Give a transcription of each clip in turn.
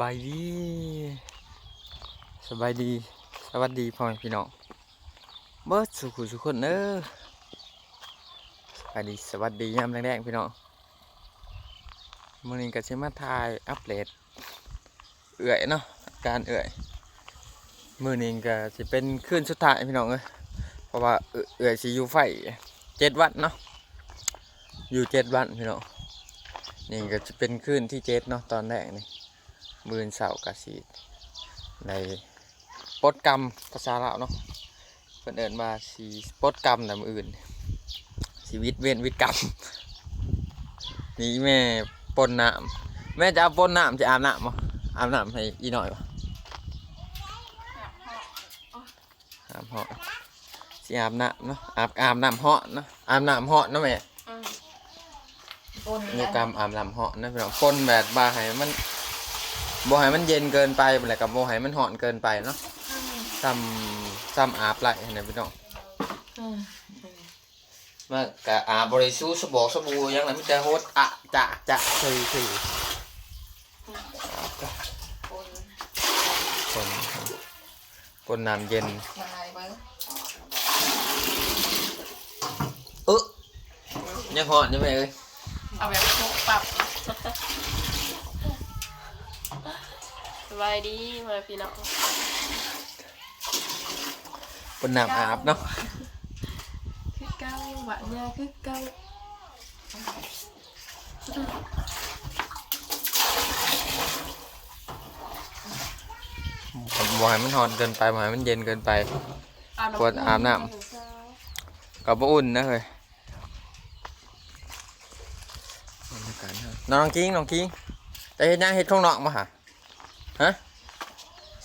บายดี สบายดี สวัสดีพ่อแม่พี่น้อง เบิร์ดสุขุสุขคนเด้อสบายดี สวัสดียามแรงๆพี่น้องมื้อนี้ก็สิมาถ่ายอัปเดตเอื่อยเนาะ การเอื่อยมื้อนี้ก็สิเป็นคืนสุดท้ายพี่น้องเอ้ยเพราะว่าเอื่อยเอื่อยสิอยู่ไฟเจ็ดวันเนาะ อยู่เจ็ดวันพี่น้องนี่ก็จะเป็นคืนที่เจ็ดเนาะตอนแรกนี่ มือนเสาร์กสีในปลดกรรมภาษาลาวเนาะเพิ่นเอิ้นว่าสีปลดกรรมนำอื่นชีวิตเว้นวิตกรรมนี่แม่ปนน้ำแม่จะเอาปนน้ำจะอาบน้ำบ่อาบน้ำให้อีหน่อยบ่อาบเหาะสิอาบน้ำเนาะอาบอาบน้ำเหาะเนาะอาบน้ำเหาะเนาะแม่ปนมีกรรมอาบน้ำเหาะนะพี่น้องปนแบบบ่าให้มัน บ่ให้มันเย็นเกินไปแล้วกับบ่ให้มันร้อนเกินไปเนาะซ้ำซ้ำอาบไหลนะพี่น้องมากะอาบบริสุทธิ์สบู่สบู่ยังไงมันจะโฮดอะจะจะคือคือปนคนคนน้ำเย็นลายเบิ้งเออยังหอนยังไงเอ้ยเอาแบบโคกปรับส บายดีมาพี่น้องคนน้ำอาบเนาะคือเก้าหวานยาคือเก้าบ่ให้มันหอนเกินไปบ่ให้มันเย็นเกินไปปวดอาบน้กับบ่อุ่นนะเฮ้ยบรรยากาศเนาะน้องกิ้งน้องกิ้งแต่เฮ็ดหยังเฮ็ดข้างนอกมาหา ฮะ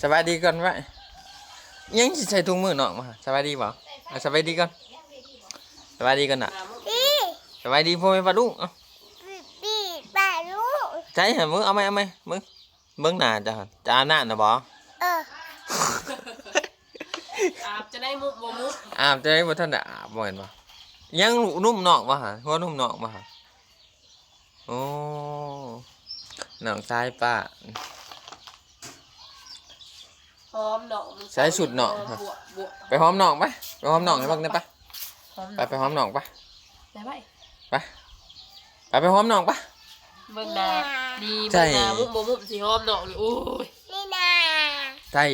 สบายดีก่อนไว้ยังสิใส่ถุงมือนอกมาหาสบายดีบ่อะสบายดีก่อนสบายดีก่อนน่ะสบายดีพ่อแม่ป้าลุงเอ้าปีปลาลูกใช่เหรอมึงเอาไหมเอาไหมมึงเบิ่งหน้าจ้ะจะอาบน้ำน่ะบ่เอออาบจะได้มุกบ่มุกอาบจะได้บ่ทันได้อาบบ่เห็นบ่ยังนุ่มนอกบ่หาหัวนุ่มนอกบ่หาโอ้น้องชายป้า หอมหนองใช้สุดหนองบวกบวกไปหอมหนองไปไปหอมหนองให้เบิ่งได้ปะหอมไปไปหอมหนองปะได้ไหมไปไปไปหอมหนองปะ เบิ่งนาดีใช่ เบิ่งนามุกบ่มุกสิหอมหนองเลยโอ้ยนี่นาใช่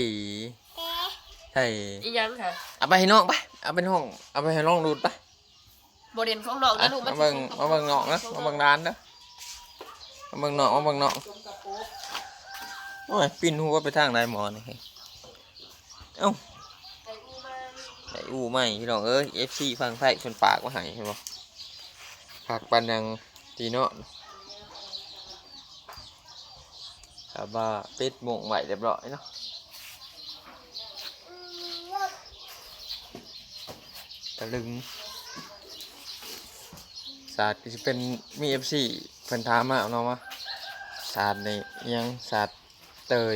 เอ๊ะใช่อีหยังค่ะเอาไปให้น้องปะเอาไปในห้องเอาไปให้น้องดูดปะบ่เด่นของหนองอะนะลูกมันมาเบิ่งมาเบิ่งหนองนะมาเบิ่งร้านนะมาเบิ่งหนองมาเบิ่งหนองโอ้ยปินหัวไปทางไหนหมอนี่ เอ้าใส่อูไออูไม่พี่น้องเอ้ย FC ฟังไทยชนปากมาให้เห็นบ่ผักปันยังตีเนาะครับว่าเป็ดหมงไหวเรียบร้อยเนาะตะลึงศาสตร์จะเป็นมีเอฟซีเพิ่นถามมาเอาเนาะว่าศาสตร์ในยังศาสตร์เตย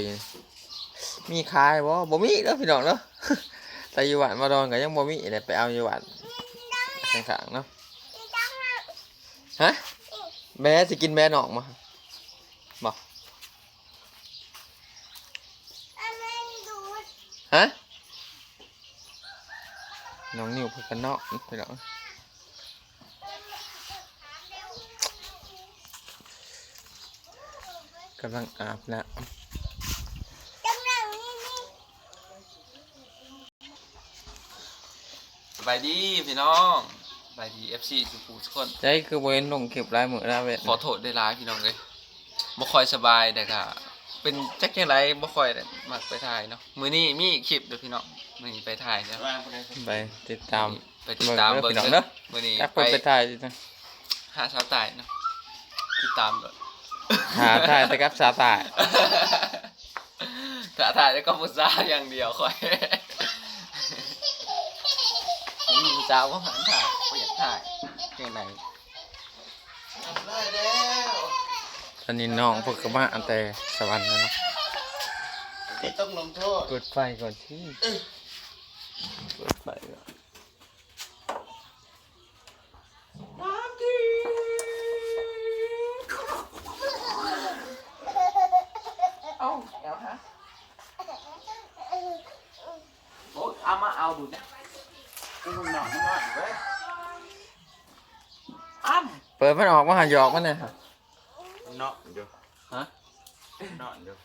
มีขายบ่บ่มีเด้อพี่น้องเด้อแต่อยู่หวานมาดอนก็ยังบ่มีเลยไปเอาอยู่หวานข้างๆเนาะฮะแม่สิกินแม่หนอกมาบอันนั้นดูดฮะน้องนิวเพิ่นกันนาะพี่น้องกำลังอาบน้กำลังนี่นี่ สบายดีพี่น้องสบายดีเอฟซีทุกผู้ทุกคนำใจคือโบเห็นลงเก็บลายมือหน้าเวทขอโทษได้ร้ายพี่น้องเลยบ่ค่อยสบายแต่ก็เป็นจักจังไรบ่ค่อยได้มักไปถ่ายเนาะ มื้อนี้มีคลิปเด้อพี่น้อง มื้อนี้ไปถ่ายเนาะไปติดตามไปติดตามเบิ่เบิ่งงเด้อพี่น้องเด้เด้ออมื้อนี้จักไปคนไปถ่ายดิจ้ะหาสาวตายเนาะติดตามเลยหาถ่ายแต่กับสาตายถ้าถ่ายแล้วก็มุสาอย่างเดียวค่อยผมมี สาวก็หันถ่ายบ่อยากถ่ายจังไดตอนนี้น้องฝึกมาอันแต่สวรรค์แล้วเนาะต้องลงโทษเปิดไฟก่อนที่เปิดไฟก่อนเอ้า โอ้เอามาเอาดูนะ กู มึงหนอนมึงนอนเว้ยอ้ำเปิดมันออกมาหาหยอกมันเนี่ยมึงนอนอยู่ฮะนอนอยู่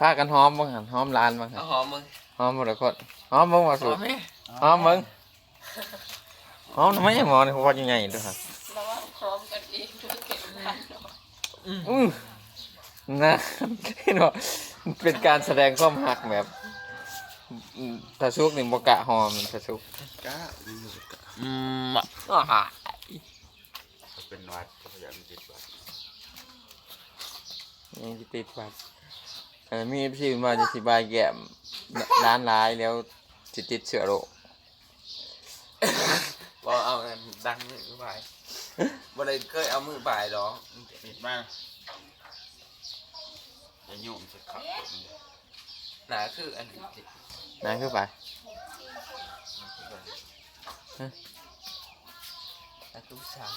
พากันหอมบ้างหันหอมลานบ้างหัเอานหอมมึงหอมหมดทุกคนหอมบ้างว่าหสุอดมไหมหอมมึงหอมทำไมยังหอมเนี่ยเพราะว่ายังไงด้วยครับ ระวังพร้อมกันเองด้วยเก็บพันเนาะ อือ นะเนาะเป็นการแสดงความหักแบบอืมถ้าซุกนี่บกะหอมถ้าซุกก้าดีอยู่กะอืมอ่าเป็นวัดก็พยายามจิตวัดยังจะติดบัตรเออมีพี่มาจะสิบายแก้มร้านร้ายแล้วจิติดเชื้อโรคบอกเอากันดังมือไปบ่ได้เคยเอามือไปหรอกปิดบ้าง จะยุ่งจะขับหนาคืออันนี้นั่นคือไปตะตุ้สาว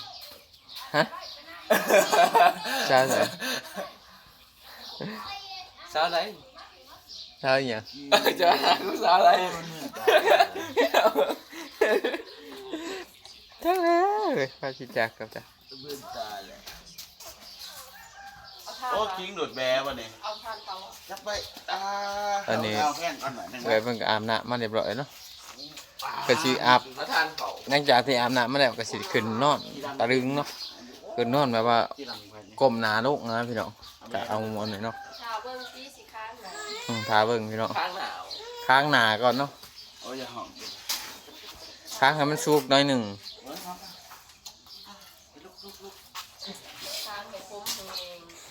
ฮะใช่เหรอสาวอะไรใช่ยังจะหากูสาวอะไรทั้งแล้วพาชิจักกับจ้ะ เบื่อตายเลยเอาทานโอ้มาคิงโดดแบวะเนี่ยเอาทานเตาอะจับไปอ่าเอาแข้งก่อนหน่อยหนึงเลยเพิ่งก็อาบน้ำมาเรียบร้อยเนาะก็สิอาบมาทานเขาหลังจากที่อาบน้ำมาแล้วก็สิขึ้นนอนตะลึงเนาะขึ้นนอนแบบว่าที่หลังไปก้มหน้าลูกนะพี่น้องจะเอาอันนี้เนาะชาวเบิ้งซีสิค้างหน่อยอืมทาเบิ่งพี่น้องข้างหนาวค้างหน้าก่อนเนาะโอ้ยอย่าหอมกินค้างให้มันสุกหน่อยหนึ่งเฮ้ยครับค้างในผมเองค้างในผมสุกข้าง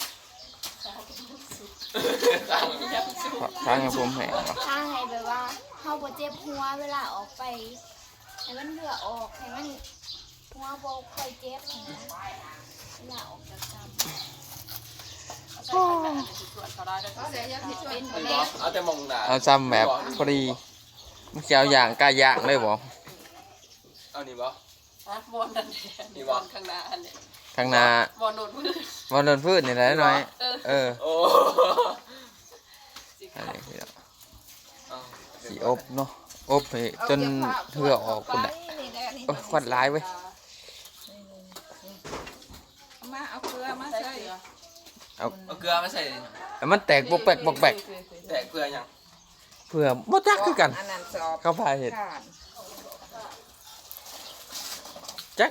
ยังสุกค้างให้ผมแห้งก่อนถ้าให้แบบว่าเฮาบ่เจ็บหัวเวลาออกไปให้มันเหลือออกให้มันหัวบ่ค่อยเจ็บนะเวลาออกจากกรรมเอาใส่กระดาษในส่วนเขาได้แล้วก็เสียยังผิดเป็นเอาแม่เอาแต่มองหนาเอาซ้ำแบบพอดีมันจะเอาอย่างกายอย่างเลยบ่เอานี่บ่ฮะบอลนั่นแหละนี่บอลข้างหน้าอันนี้ ข้างหน้าบอลโดนมือวันโดนพืชนี่แหละน้อย เออ เออโอ้สิอันค้างนี้พี่น้องเอาสีอบเนาะอบให้จนเหือออกคุณแหละ โอ้ยควันร้ายเว้ย เอามาเอาเกลือมาใส่เอาเอาเกลือมาใส่ให้มันแตกบกแบกบกแบกแตกเกลือยังเพื่อบ่จักคือกัน อันนั้นสอบเข้าพาเห็ดผ่านจัก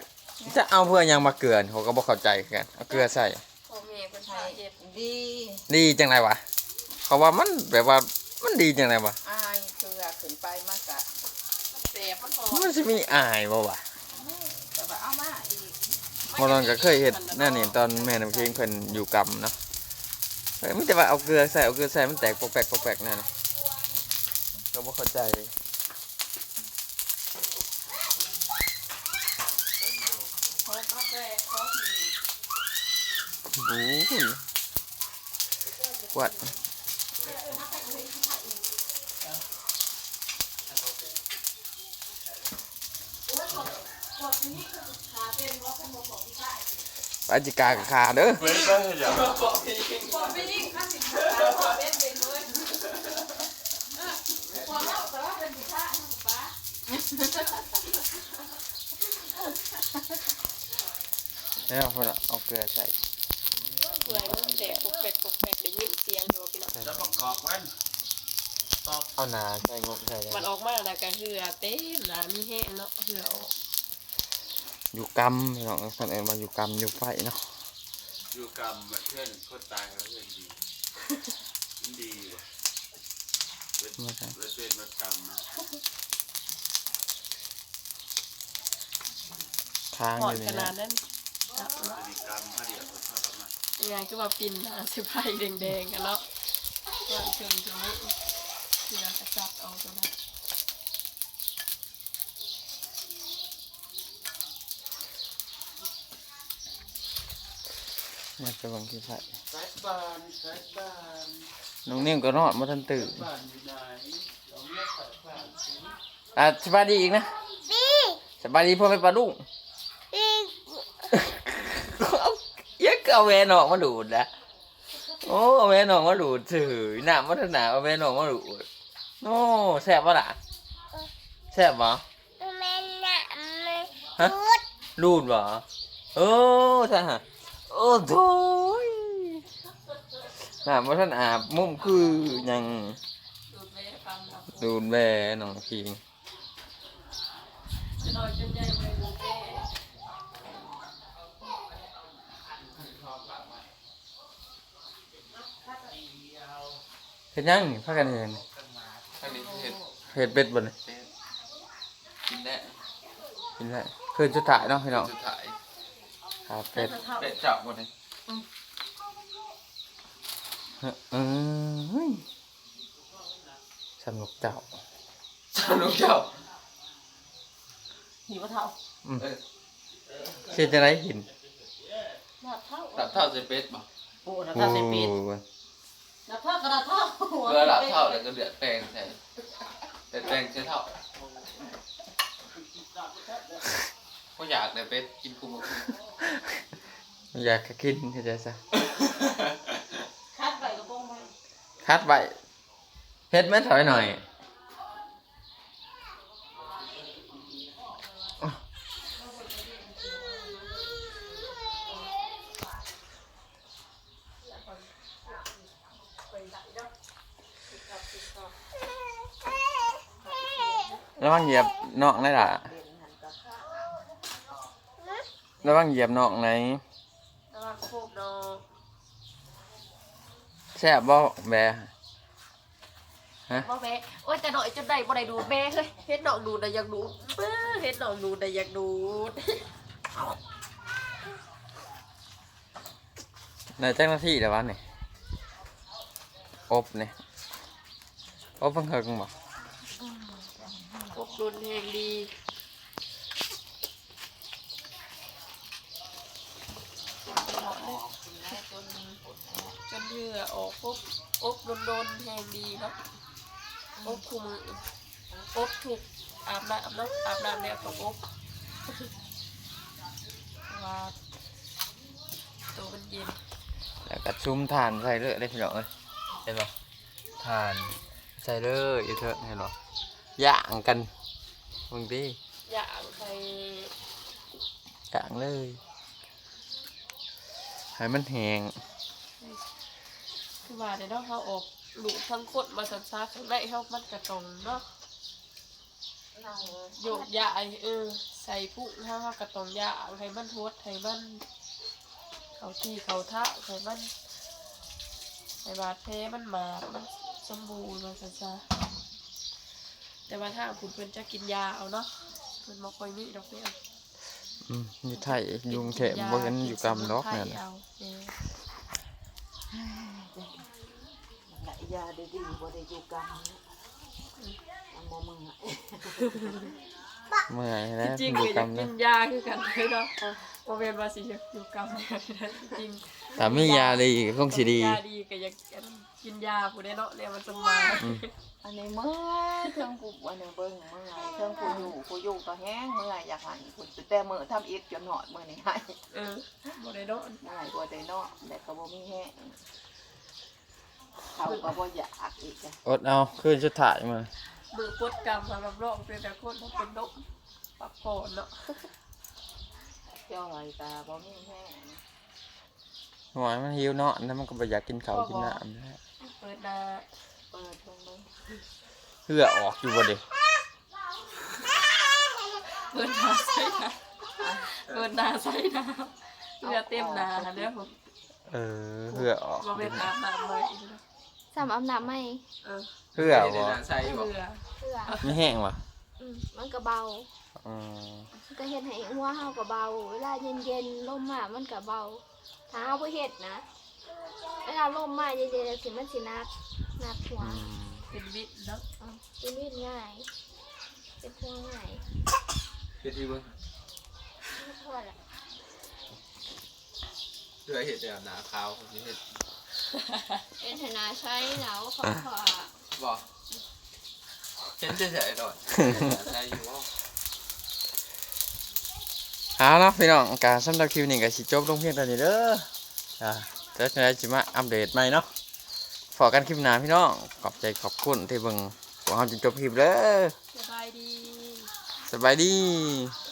จะเอาเพื่อหยังมาเกลือนเขาก็บ่เข้าใจคือกันเอาเกลือใส่พ่อแม่เป็นพาเจ็บดีดีจังไรวะเขาว่ามันแบบว่ามันดีจังไรวะอายเกลือขึ้นไปมากะเสียบมันพอมันสิมีอายบ่วะแต่ว่าเอามาอีกบ่นอนก็เคยเฮ็ดนั่นนี่ตอนแม่น้ำเคียงเพิ่นอยู่กำเนาะเอ้ยมันจะว่าเอาเกลือใส่เอาเกลือใส่มันแตกปกแปกปกแปกนั่นน่ะก็บ่เข้าใจ ขอเอาแปะขอสีโอ้ยกวาดปาจิกากขาเด้อเว้ยไม่ยิ่งข้าสิบห้าขอ เป็นเป็นเลยพอเล่าแต่ว่าเป็นสิบห้านะป้าแล้วเพิ่นเอาเอาเกลือใส่เปื่อยมันแดกปกเป็ดปกเป็ดได้ยินเสียงอยู่พี่น้องจะประกอบมันเอาหนาใส่งบใส่มันออกมาแล้วก็เหือเต็มนะมีแห้งเนาะเหือออกอยู่กำพี่น้องเพิ่นเอิ้นว่าอยู่กำอยู่ไฟเนาะอยู่กรรมแบบเพื่อนคนตายเขาเพื่อนดีมันดีว่ะเว้ยมาจ้ะเว้ยเป็นวัดกรรมนะค้างหออดยู่ขนี่นานะดนั้นพฤติ กรรมเขาเดียวเขาทำมายังไงก็ว่าปินนะสิไฟแดงๆกันเนาะว่าเชิงจะมุเสือกระจับเอาตัวนั้นมาจะบังที่ไฟสายบานสายบ้านน้องนิ่มก็นอนบ่ทันตื่นบานอยู่ไหนลองเรียกสายบ้านสิอะสบายดีอีกนะปีสบายดีพ่อแม่ปลาดุ้ง ปี เอาเยอะก ก็เอาแวนออกมาดูดนะโอ้เอาแวนออกมาดูดถือหน้ามัทนาเอาแวนออกมาดูดโอ้แซ่บปะล่ะแซ่บปะแม่น่ะฮะรูดปะโอ้ใช่ฮะโอ้โถยหน้ามัทนาอาบมุมคือยังดูดแม่ฟังครับดูดแม่น้องคิง จะนอนจนใหญ่ไปดูแม่เห็นยังพักกันเห็นอันนี้เห็ดเห็ดเป็ดบนกินได้กินได้คืนจุดถ่ายเนาะพี่น้องสุดท้ายครับเป็ดเท่าเป็ดจับหมดเลยเออสนุกเจ้าสนุกเจ้าหิวเท่าเออเชื่อจะได้หินหนักเท่าหลับเท่าใส่เป็ดบ่โอ้หนักเท่าใส่ปีด โอ้หนักเท่ากระดาษเท่าเมื่อหลับเท่าแล้วก็เดือดแป้งใส่เดือดแป้งใส่เท่าก็อยากได้เป็ดกินคุมคุมอยากกินเข้าใจซะคัดใบกระโปรงไปคัดไว้เฮ็ดแม่ถอยหน่อย ระวังเหยียบนอกได้ล่ะระวังเหยียบนอกไหนแล้วก็โคบดอกแซ่บบ่แบะบ่แม่โอ้ยแต่หน่อยจนได้บ่ได้ดูดแม่เฮ้ยเฮ็ดหนองดูดได้อยากดูดเบ้อเฮ็ดหนองดูดได้อยากดูดในเจ้าหน้าที่แต่ว่านี่อบนี่อบเพิ่งเฮิงบ่ อบรุนแห่งดีจนเหงื่อออกอบอบโดนๆแห่งดีเนาะอบคุมอบถูกอาบน้ำเนาะอาบน้ำแล้วต้องอบว่าตัวมันเย็นแล้วก็ชุ่มทานใส่เลยได้พี่น้องเอ้ยเห็นบ่ทานใส่เลยอีเถอะเห็นบ่ย่างกัน มึงดิอย่างไปย่างเลยให้มันแห้งคือว่าเดี๋ยวเนาะเขาออกลูกทั้งคนมาสันซาข้างในเขามันกระตรงเนาะโยกยาไอเออ ใส่กุ้งห้าเขากระตรงยาให้มันทวดให้มัน เขาที่เขาท่าให้มันให้บาดแผลมันหมาดมันสมบูรณ์มาสันซา แต่ว่าถ้าคุณเพิ่นจะกินยาเอาเนาะเพิ่นบ่ค่อยมีดอกเบี้ยอืมอยู่ไทยยุงเทะบ่เห็นอยู่กำดอกนั่นกิน่ะเอาเออไหนยาได้ดีบ่ได้อยู่กันอันบ่มึงอะเมื่อยแล้วจริงอๆก็ยู่อยากกำกิเลยนยาคือกันเลยเนาะบ่แม่นว่าสิอยู่กรรมจริงถ้ามียาดีก็คงสิดี ยาดีก็อยาก กินยาผู้ได้เนาะเนี่ยมันสมายอันนี้เมื่อยเครื่องกูอันนี้เบิ่งเมื่อยเครื่องกูอยู่กูอยู่ก็แห้งเมื่อยอยากหันกูแต่มื้อทำอีกจนหอดมื้อนี้ให้เออบ่ได้เนาะเมื่อยบ่ได้เนาะแต่ก็บ่มีแห้งเขาก็บ่อยากอีกอะอดเอาคืนสุดท้ายมามือปวดกรรมมารับรองเป็นแต่คนบ่เป็นนกปักผ่อนเนาะจ้อยก็บ่มีแห้งหวายมันหิวเนาะแล้วมันก็บ่อยากกินข้าวกินน้ำแล้ว เปิดหน้าเปิดเบิ่งเบิ่งเพื่อออกอยู่บ่เด้เปิดหน้าใส่หน้าเปิดหน้าใส่หน้าเลือดเต็มหน้าเด้อผมเออเพื่อออกบ่เป็นอาบน้ำไว้อีกเนาะสามอาบน้ำไหมเออเพื่อเดี๋ยวบ่นะใส่บอกเพื่อเพื่อไม่แห้งว่ะอืมมันก็เบาอืมมันก็เฮ็ดให้หัวเฮาก็เบา เวลาเย็นๆลมมามันก็เบาถ้าเฮาบ่เฮ็ดนะ เวลาลมมาเย็นๆสิมันสิหนักหนักหัวอืมเป็นวิตเนาะอืมเป็นวิดง่ายเป็นหัวง่ายคือที่เบิ่งไม่พอละเพื่อเห็ดแบบหนาขาวนี่เห็ดเป็นธนาใช้แล้วขอขอบอกเห็นเฉยๆหน่อยใส่อยู่ว่าเอาเนาะพี่น้องการสำหรับคลิปนี้ก็สิจบลงเพียงเท่านี้เด้ออ่าเดี๋ยวจะได้จิมาอัปเดตใหม่เนาะฝากกันคลิปหน้าพี่น้องขอบใจขอบคุณที่เบิ่งพวกเราจนจบคลิปเด้อสบายดีสบายดีส